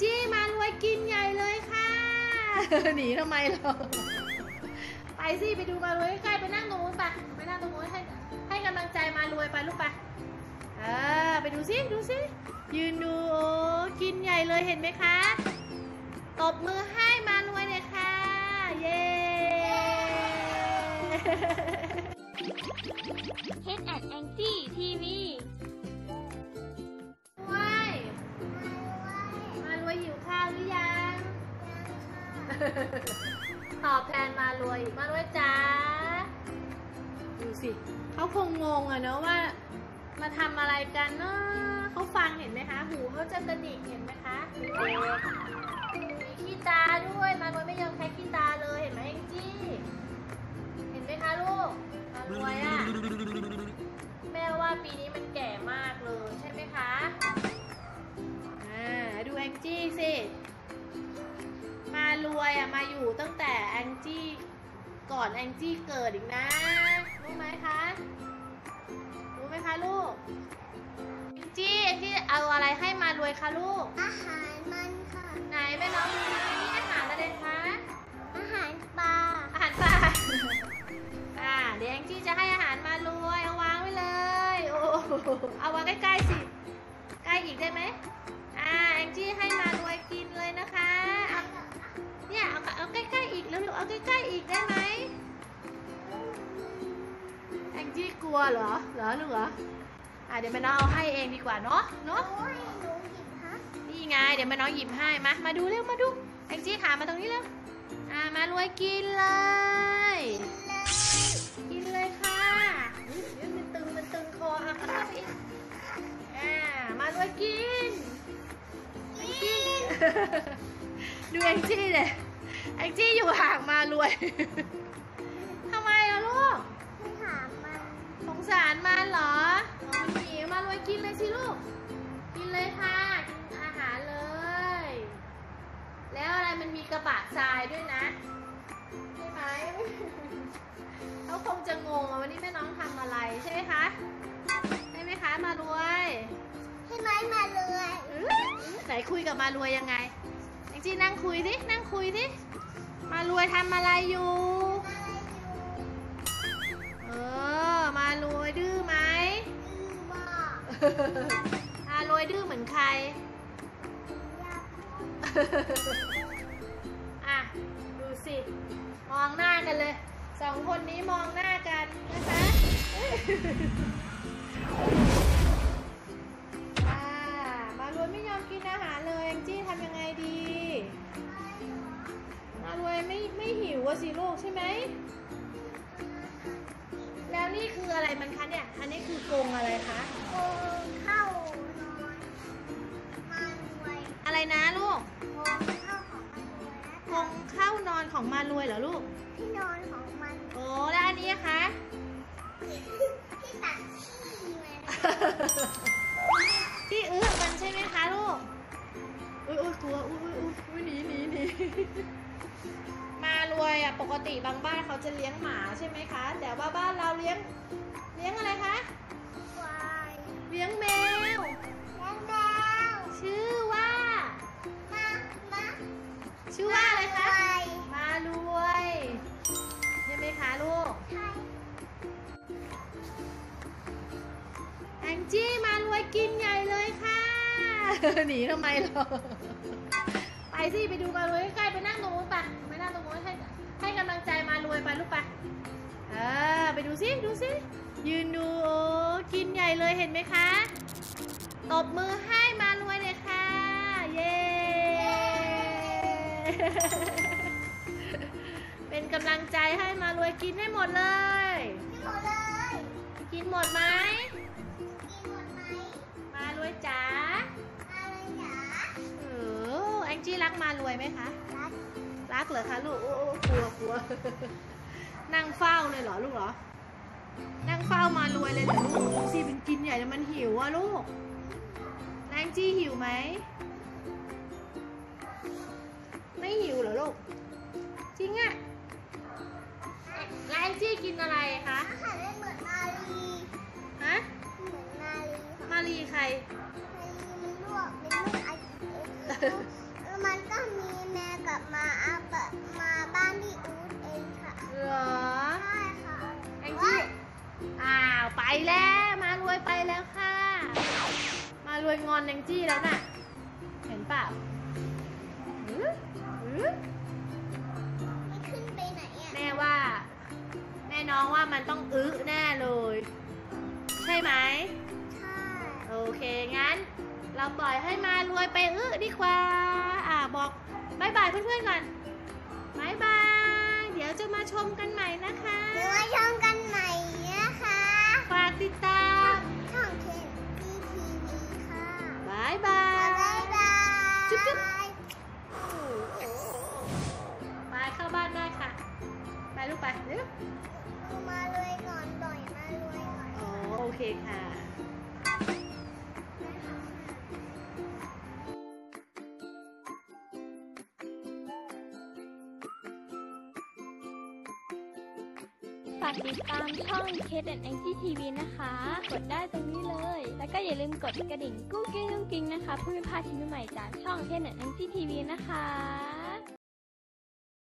จี้มารวยกินใหญ่เลยค่ะหนีทำไมเราไปสิไปดูมารวยใกล้ๆไปนั่งตรงนู้นไปไปนั่งตรงนู้นให้ให้กำลังใจมารวยไปลูกไปเออไปดูสิดูสิยืนดูโอ้กินใหญ่เลยเห็นไหมคะตบมือให้มารวยเลยค่ะ เย้เฮดแอนแองจี้ทีวีว้ ตอบแทนมารวยมารวยจ้าดูสิเขาคงงงอะเนอะว่า มาทำอะไรกันเนาะเขาฟังเห็นไหมคะ หูเขาจะกระดิกเห็นไหมคะ รวยอะมาอยู่ตั้งแต่แองจี้ก่อนแองจี้เกิดอีกนะ รู้ไหมคะ รู้ไหมคะลูกแองจี้แองจี้เอาอะไรให้มารวยคะลูก อาหารมันค่ะ ไหนแม่น้องดูนะนี่อาหารอะไรคะ อาหารปลา อาหารป่าอ่าเดี๋ยวแองจี้จะให้อาหารมารวยเอาวางไว้เลย โอ้โหเอาวางใกล้ๆสิ ใกล้อีกได้ไหมอ่าแองจี้ให้มา ใกล้ๆอีกได้ไหมแองจี้กลัวเหรอ เหรอลูกเหรอ อ่าเดี๋ยวแม่น้องเอาให้เองดีกว่าเนาะ เนาะโอ้ยหนูหยิบฮะนี่ไง เดี๋ยวแม่น้องหยิบให้มา มาดูเร็ว มาดู แองจี้ขามาตรงนี้เร็ว อ่ามารวยกินเลยเลย กินเลยค่ะอุ๊ยเดี๋ยวมันตึงมันตึงคออะเข้าไปอีกอ่ามาด้วยกิน แองจี้ ดูแองจี้เลย แองจี้อยู่ห่างมารวย ทำไมล่ะลูก ไม่ถามมันสงสารมันเหรออ๋อมันหิวมารวยกินเลยสิลูก กินเลยค่ะ กินอาหารเลย แล้วอะไรมันมีกระบะทรายด้วยนะใช่ไหมเขาคงจะงงว่าวันนี้แม่น้องทำอะไรใช่ไหมคะ ใช่ไหมคะมารวย ให้ไม้มาเลยอื้อไหนคุยกับมารวยยังไงแอง จี้นั่งคุยดิ นั่งคุยดิ มารวยทำอะไรอยู่อะไรอยู่เออ มารวยดื้อไหมดื้อมากมารวยดื้อเหมือนใครยากอะ ดูสิ มองหน้ากันเลย สองคนนี้มองหน้ากันนะคะ วอะสิลูกใช่ไหม แล้วนี่คืออะไรมันคะเนี่ย อันนี้คือกรงอะไรคะโกงเข้านอนมันไวอะไรนะลูกโกงเข้าของมันไว้กรงเข้านอนของมารวยเหรอลูก ที่นอนของมันโอ้แล้วอันนี้อะคะ ที่ตักขี้มันที่อื้อมันใช่ไหมคะลูก อุ้ยอุ้ยกลัว อุ้ยอุ้ยอุ้ยอุ้ยหนีหนีหนีมาร วยอะปกติบางบ้านเขาจะเลี้ยงหมาใช่ไหมคะ แต่ว่าบ้านเราเลี้ยงเลี้ยงอะไรคะควายเลี้ยงแมวแล้วแมวชื่อว่ามามาชื่อว่าอะไรคะไปมารวยใช่ไหมคะลูกใช่แองจี้มารวยกินใหญ่เลยค่ะหนีทำไมเราไปสิไปดูมารวยใกล้ๆไปนั่งตรงนู้นไปไปนั่งตรงนู้น ให้ให้กำลังใจมารวยไปลูกไปเออไปดูสิดูสิยืนดูโอ้กินใหญ่เลยเห็นไหมคะ ตบมือให้มารวยเลยค่ะ เย้เป็นกำลังใจให้มารวยกินให้หมดเลย กินหมดเลย กินหมดไหมกินหมดไหมมารวยจ๋าอะไรหนาเออแองจี้รักมารวยไหมคะ รัด รักเหรอคะลูกโอ้โอ้กลัวกลัวนั่งเฝ้าเลยเหรอลูกเหรอ นั่งเฝ้ามารวยเลยเหรอลูกดูสิเป็นกินใหญ่แล้วมันหิวอะลูกแองจี้หิวไหม ไม่หิวเหรอลูก จริงอะแล้วแองจี้กินอะไรคะอาหารไม่เหมือนมาลีฮะเหมือนมาลีค่ะมารีใคร มาลีมันลวกเป็นลูกไอเอ็ แล้วมารวยไปแล้วค่ะ มารวยงอนแองจี้แล้วน่ะ เห็นเปล่าหือหือมันขึ้นไปไหนอะแม่ว่า แม่น้องว่ามันต้องอึแน่เลย ใช่ไหมใช่โอเคงั้น เราปล่อยให้มารวยไปอึดีกว่า อ่าบอกบายบายเพื่อนๆก่อนบายบาย เดี๋ยวจะมาชมกันใหม่นะคะ เดี๋ยวมาชมกันใหม่นะคะ ฝาก ติดตามช่องเคนทีทีวีค่ะบายบาย บ๊ายบายจุ๊บจุ๊บไปเข้าบ้านได้ค่ะ ไปลูกไปเร็วมาเลยก่อนปล่อยมาเลยก่อนอ๋อโอเคค่ะากติดตามช่อง k a t and Angie TV นะคะ กดได้ตรงนี้เลย แล้วก็อย่าลืมกดกระดิ่งกุ้งกิ้งกุ้งกิ้งนะคะเพื่อไม่พลาดคลิปใหม่จากช่อง k a t and Angie TV นะคะ